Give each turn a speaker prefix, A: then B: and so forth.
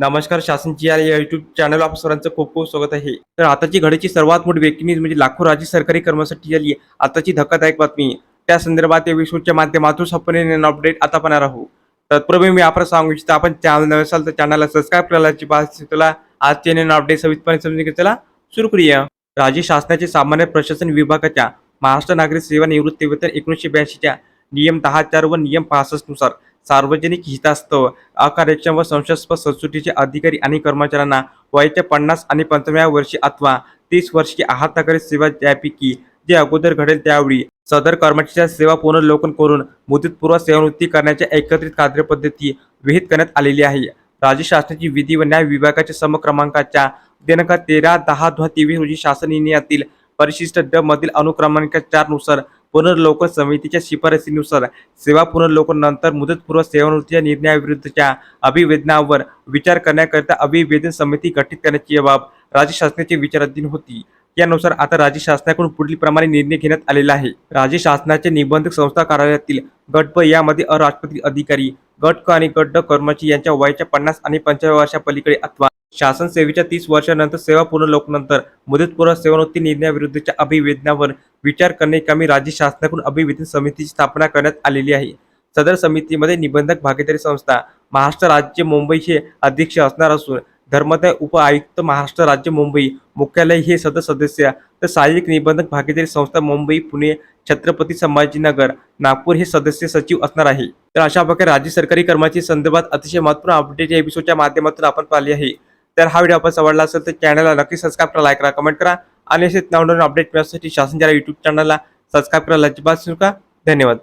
A: नमस्कार शासनची या YouTube channel आप सर्वांचं खूप खूप स्वागत आहे. तर आताची घडीची सर्वात मोठी व्यक्ती न्यूज म्हणजे लाखो राज्य सरकारी कर्मचारी झाली आहे. आताची धक्कादायक बातमी. त्या संदर्भात या विश्वच्या माध्यमातून आपण अपडेट आता पाहणार आहोत. तत्पूर्वी मी आपण सांगू इच्छितो आपण चॅनल नवे असाल तर चॅनलला सबस्क्राईब करायची पाहिजे तुला आज नवीन अपडेट सविस्तपणे समजून घेतला सुरू करूया. राज्य शासनाचे सामान्य प्रशासन विभागाच्या महाराष्ट्र नागरिक सेवा निवृत्ती वेतन एकोणीसशे ब्याऐंशीच्या नियम दहा चार व नियम पासष्टनुसार सार्वजनिक हितास्तव अकार्यक्षम व संशयास्पद संस्कृतीचे अधिकारी आणि कर्मचाऱ्यांना वयाच्या पन्नास आणि पंचावन्न वर्षी अथवा तीस वर्षी आहात नगरी सेवा त्यापैकी जे अगोदर घडेल त्यावेळी सदर कर्मचाऱ्याच्या सेवा पुनर्लोकन करून मुदतपूर्व सेवानिवृत्ती करण्याच्या एकत्रित कार्यपद्धती विहित करण्यात आलेली आहे. राज्य शासनाची विधी व न्याय विभागाच्या समक्रमांकाच्या दिनांक तेरा दहा दोन तेवीस रोजी शासन निर्णयातील परिशिष्ट ड मधील अनुक्रमांक चारनुसार पुनर्लोकन समितीच्या शिफारसीनुसार सेवा पुनर्लोकन नंतर मुदतपूर्व सेवानिवृत्तीच्या निर्णयाविरुद्धच्या अभिवेदनावर विचार करण्याकरिता अभिवेदन समिती गठीत करण्याची बाब राज्य शासनाची विचाराधीन होती. यानुसार आता राज्य शासनाकडून पुढील प्रमाणे निर्णय घेण्यात आलेला आहे. राज्य शासनाचे निबंधक संस्था कार्यालयातील गट ब यामध्ये अराष्ट्रपती अधिकारी गट क आणि गट ड कर्मचारी यांच्या वयाच्या पन्नास आणि पंचावन्न वर्षा पलीकडे अथवा शासन सेवेच्या तीस वर्षानंतर सेवा पूर्ण लोकनंतर मुदतपूर्व सेवानिवृत्ती निर्णयाविरुद्धच्या अभिवेदनावर विचार करणे राज्य शासनाकडून अभिवेदन समितीची स्थापना करण्यात आलेली आहे. सदर समितीमध्ये निबंधक भागीदारी संस्था महाराष्ट्र राज्य मुंबईचे अध्यक्ष असणार असून धर्मदाय उप आयुक्त महाराष्ट्र राज्य मुंबई मुख्यालय हे सदस्य सदस्य तर सहाय्यक निबंधक भागीदारी संस्था मुंबई पुणे छत्रपती संभाजीनगर नागपूर हे सदस्य सचिव असणार आहे. तर अशा प्रकारे राज्य सरकारी कर्मचारी संदर्भात अतिशय महत्त्वपूर्ण अपडेट या एपिसोडच्या माध्यमातून आपण पाहिली आहे. तर हा व्हिडिओ आपण आवडला असेल तर चॅनलला नक्की सबस्क्राईब करा लाईक करा कमेंट करा आणि असेच नवनवीन अपडेट मिळण्यासाठी शासन युट्यूब चॅनलला सबस्क्राईब करा अजिबात सुरू धन्यवाद.